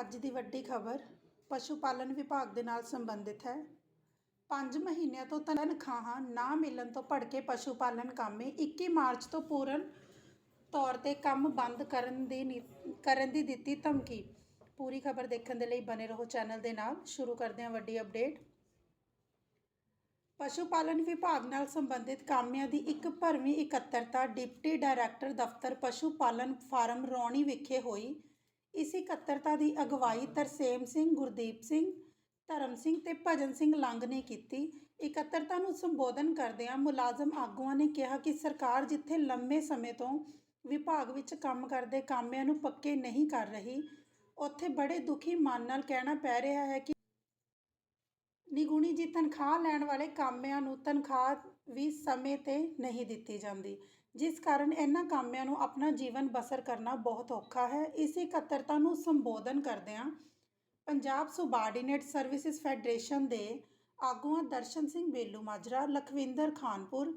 ਅੱਜ ਦੀ ਵੱਡੀ ਖਬਰ, ਪਸ਼ੂ ਪਾਲਣ ਵਿਭਾਗ ਦੇ ਨਾਲ ਸੰਬੰਧਿਤ ਹੈ। 5 ਮਹੀਨਿਆਂ ਤੋਂ ਤਨਖਾਹਾਂ ਨਾ ਮਿਲਣ ਤੋਂ ਭੜਕੇ ਪਸ਼ੂ ਪਾਲਣ ਕਾਮੇ 21 ਮਾਰਚ ਤੋਂ ਪੂਰਨ ਤੌਰ ਤੇ ਕੰਮ ਬੰਦ ਕਰਨ ਦੀ ਨੀ- ਕਰਨ ਦੀ ਦਿੱਤੀ ਧਮਕੀ। ਪੂਰੀ ਖਬਰ ਦੇਖਣ ਦੇ ਲਈ ਬਨੇ ਰਹੋ ਚੈਨਲ ਦੇ ਨਾਲ। ਸ਼ੁਰੂ ਕਰਦੇ ਹਾਂ ਵੱਡੀ ਅਪਡੇਟ। ਪਸ਼ੂ ਪਾਲਣ ਵਿਭਾਗ ਨਾਲ ਸੰਬੰਧਿਤ ਕਾਮਿਆਂ ਦੀ ਇੱਕ ਭਰਵੀਂ ਇਕੱਤਰਤਾ ਡਿਪਟੀ ਡਾਇਰੈਕਟਰ ਦਫ਼ਤਰ ਪਸ਼ੂ ਪਾਲਣ ਫਾਰਮ ਰੌਣੀ ਵਿਖੇ ਹੋਈ। ਇਸ ਇਕੱਤਰਤਾ ਦੀ ਅਗਵਾਈ ਤਰਸੇਮ ਸਿੰਘ, ਗੁਰਦੀਪ ਸਿੰਘ, ਧਰਮ ਸਿੰਘ ਤੇ ਭਜਨ ਸਿੰਘ ਲੰਗ ਨੇ ਕੀਤੀ। ਇਕੱਤਰਤਾ ਨੂੰ ਸੰਬੋਧਨ ਕਰਦਿਆਂ ਮੁਲਾਜ਼ਮ ਆਗੂਆਂ ਨੇ ਕਿਹਾ ਕਿ ਸਰਕਾਰ ਜਿੱਥੇ ਲੰਮੇ ਸਮੇਂ ਤੋਂ ਵਿਭਾਗ ਵਿੱਚ ਕੰਮ ਕਰਦੇ ਕਾਮਿਆਂ ਨੂੰ ਪੱਕੇ ਨਹੀਂ ਕਰ ਰਹੀ, ਉੱਥੇ ਬੜੇ ਦੁਖੀ ਮਨ ਨਾਲ ਕਹਿਣਾ ਪੈ ਰਿਹਾ ਹੈ ਕਿ ਨਿਗੁਣੀ ਜੀ ਤਨਖਾਹ ਲੈਣ ਵਾਲੇ ਕਾਮਿਆਂ ਨੂੰ ਤਨਖਾਹ ਵੀ ਸਮੇਂ ਤੇ ਨਹੀਂ ਦਿੱਤੀ ਜਾਂਦੀ, ਜਿਸ ਕਾਰਨ ਇਹਨਾਂ ਕਾਮਿਆਂ ਨੂੰ ਆਪਣਾ ਜੀਵਨ ਬਸਰ ਕਰਨਾ ਬਹੁਤ ਔਖਾ ਹੈ। ਇਸ ਇਕੱਤਰਤਾ ਨੂੰ ਸੰਬੋਧਨ ਕਰਦਿਆਂ ਪੰਜਾਬ ਸੁਬਾਰਡੀਨੇਟ ਸਰਵਿਸਿਜ਼ ਫੈਡਰੇਸ਼ਨ ਦੇ ਆਗੂਆਂ ਦਰਸ਼ਨ ਸਿੰਘ ਬੇਲੂ ਮਾਜਰਾ, ਲਖਵਿੰਦਰ ਖਾਨਪੁਰ,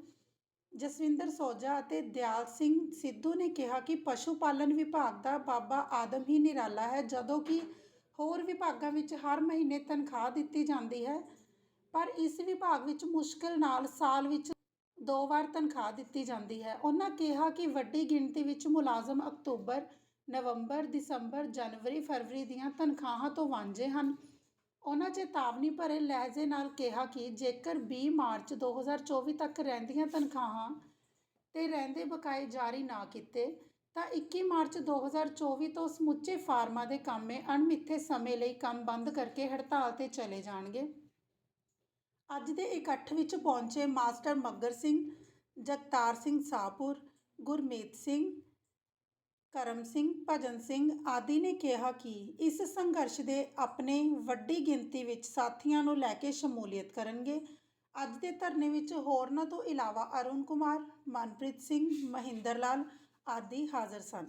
ਜਸਵਿੰਦਰ ਸੋਜਾ ਅਤੇ ਦਿਆਲ ਸਿੰਘ ਸਿੱਧੂ ਨੇ ਕਿਹਾ ਕਿ ਪਸ਼ੂ ਪਾਲਣ ਵਿਭਾਗ ਦਾ ਬਾਬਾ ਆਦਮ ਹੀ ਨਿਰਾਲਾ ਹੈ, ਜਦੋਂ ਕਿ ਹੋਰ ਵਿਭਾਗਾਂ ਵਿੱਚ ਹਰ ਮਹੀਨੇ ਤਨਖਾਹ ਦਿੱਤੀ ਜਾਂਦੀ ਹੈ, ਪਰ ਇਸ ਵਿਭਾਗ ਵਿੱਚ ਮੁਸ਼ਕਲ ਨਾਲ ਸਾਲ ਵਿੱਚ ਦੋ ਵਾਰ ਤਨਖਾਹ ਦਿੱਤੀ ਜਾਂਦੀ ਹੈ। ਉਹਨਾਂ ਕਿਹਾ ਕਿ ਵੱਡੀ ਗਿਣਤੀ ਵਿੱਚ ਮੁਲਾਜ਼ਮ ਅਕਤੂਬਰ, ਨਵੰਬਰ, ਦਸੰਬਰ, ਜਨਵਰੀ, ਫਰਵਰੀ ਦੀਆਂ ਤਨਖਾਹਾਂ ਤੋਂ ਵਾਂਝੇ ਹਨ। ਉਹਨਾਂ ਚੇਤਾਵਨੀ ਭਰੇ ਲਹਿਜੇ ਨਾਲ ਕਿਹਾ ਕਿ ਜੇਕਰ 20 ਮਾਰਚ 2024 ਤੱਕ ਰਹਿੰਦੀਆਂ ਤਨਖਾਹਾਂ ਤੇ ਰਹਿੰਦੇ ਬਕਾਏ ਜਾਰੀ ਨਾ ਕੀਤੇ ਤਾਂ 21 ਮਾਰਚ 2024 ਤੋਂ ਸਮੁੱਚੇ ਫਾਰਮਾਂ ਦੇ ਕੰਮੇ ਅਣਮਿੱਥੇ ਸਮੇਂ ਲਈ ਕੰਮ ਬੰਦ ਕਰਕੇ ਹੜਤਾਲ ਤੇ ਚਲੇ ਜਾਣਗੇ। ਅੱਜ ਦੇ ਇਕੱਠ ਵਿੱਚ ਪਹੁੰਚੇ ਮਾਸਟਰ ਮੱਗਰ ਸਿੰਘ, ਜਗਤਾਰ ਸਿੰਘ ਸਾਹਪੁਰ, ਗੁਰਮੀਤ ਸਿੰਘ, ਕਰਮ ਸਿੰਘ, ਭਜਨ ਸਿੰਘ ਆਦਿ ਨੇ ਕਿਹਾ ਕਿ ਇਸ ਸੰਘਰਸ਼ ਦੇ ਆਪਣੇ ਵੱਡੀ ਗਿਣਤੀ ਵਿੱਚ ਸਾਥੀਆਂ ਨੂੰ ਲੈ ਕੇ ਸ਼ਮੂਲੀਅਤ ਕਰਨਗੇ। ਅੱਜ ਦੇ ਧਰਨੇ ਵਿੱਚ ਹੋਰਨਾਂ ਤੋਂ ਇਲਾਵਾ ਅਰੁਣ ਕੁਮਾਰ, ਮਨਪ੍ਰੀਤ ਸਿੰਘ, ਮਹਿੰਦਰ ਲਾਲ ਆਦਿ ਹਾਜ਼ਰ ਸਨ